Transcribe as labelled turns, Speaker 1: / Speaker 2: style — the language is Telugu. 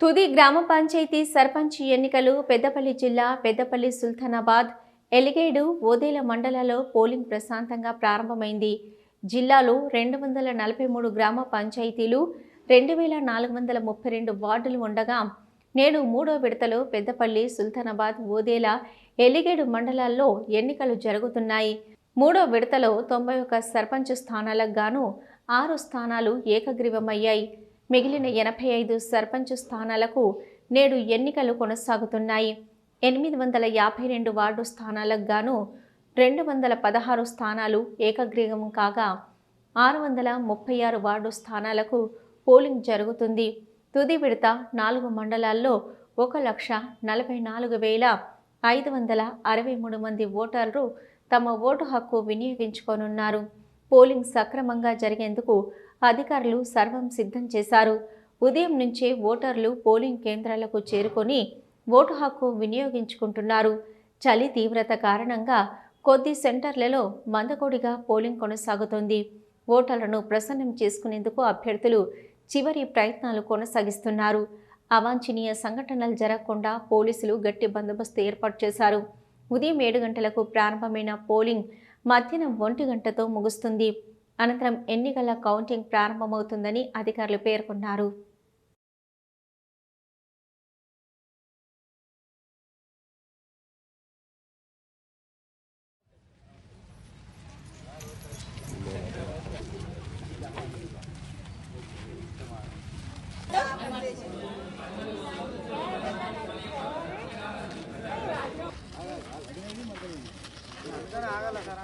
Speaker 1: తుది గ్రామ పంచాయతీ సర్పంచ్ ఎన్నికలు పెద్దపల్లి జిల్లా పెద్దపల్లి సుల్తానాబాద్ ఎలిగేడు ఓదేల మండలాల్లో పోలింగ్ ప్రశాంతంగా ప్రారంభమైంది. జిల్లాలో రెండు వందల నలభై మూడు గ్రామ పంచాయతీలు రెండు వేల నాలుగు వందల ముప్పై రెండు వార్డులు ఉండగా నేడు మూడో విడతలో పెద్దపల్లి సుల్తానాబాద్ ఓదేల ఎలిగేడు మండలాల్లో ఎన్నికలు జరుగుతున్నాయి. మూడో విడతలో తొంభై ఒక్క సర్పంచ్ స్థానాలకు గాను ఆరు స్థానాలు ఏకగ్రీవమయ్యాయి. మిగిలిన ఎనభై ఐదు సర్పంచ్ స్థానాలకు నేడు ఎన్నికలు కొనసాగుతున్నాయి. ఎనిమిది వందల యాభై రెండు వార్డు స్థానాలకు గాను రెండు వందల పదహారు స్థానాలు ఏకగ్రీవం కాగా ఆరు వందల ముప్పై ఆరు వార్డు స్థానాలకు పోలింగ్ జరుగుతుంది. తుది విడత నాలుగు మండలాల్లో ఒక లక్ష నలభై నాలుగు వేల ఐదు వందల అరవై మూడు మంది ఓటర్లు తమ ఓటు హక్కు వినియోగించుకోనున్నారు. పోలింగ్ సక్రమంగా జరిగేందుకు అధికారులు సర్వం సిద్ధం చేశారు. ఉదయం నుంచే ఓటర్లు పోలింగ్ కేంద్రాలకు చేరుకొని ఓటు హక్కు వినియోగించుకుంటున్నారు. చలి తీవ్రత కారణంగా కొద్ది సెంటర్లలో మందకొడిగా పోలింగ్ కొనసాగుతోంది. ఓటర్లను ప్రసన్నం చేసుకునేందుకు అభ్యర్థులు చివరి ప్రయత్నాలు కొనసాగిస్తున్నారు. అవాంఛనీయ సంఘటనలు జరగకుండా పోలీసులు గట్టి బందోబస్తు ఏర్పాటు చేశారు. ఉదయం ఏడు గంటలకు ప్రారంభమైన పోలింగ్ మధ్యాహ్నం ఒంటి గంటతో ముగుస్తుంది. అనంతరం ఎన్నికల కౌంటింగ్ ప్రారంభమవుతుందని అధికారులు పేర్కొన్నారు. ಆಗಲ್ಲ ಸರ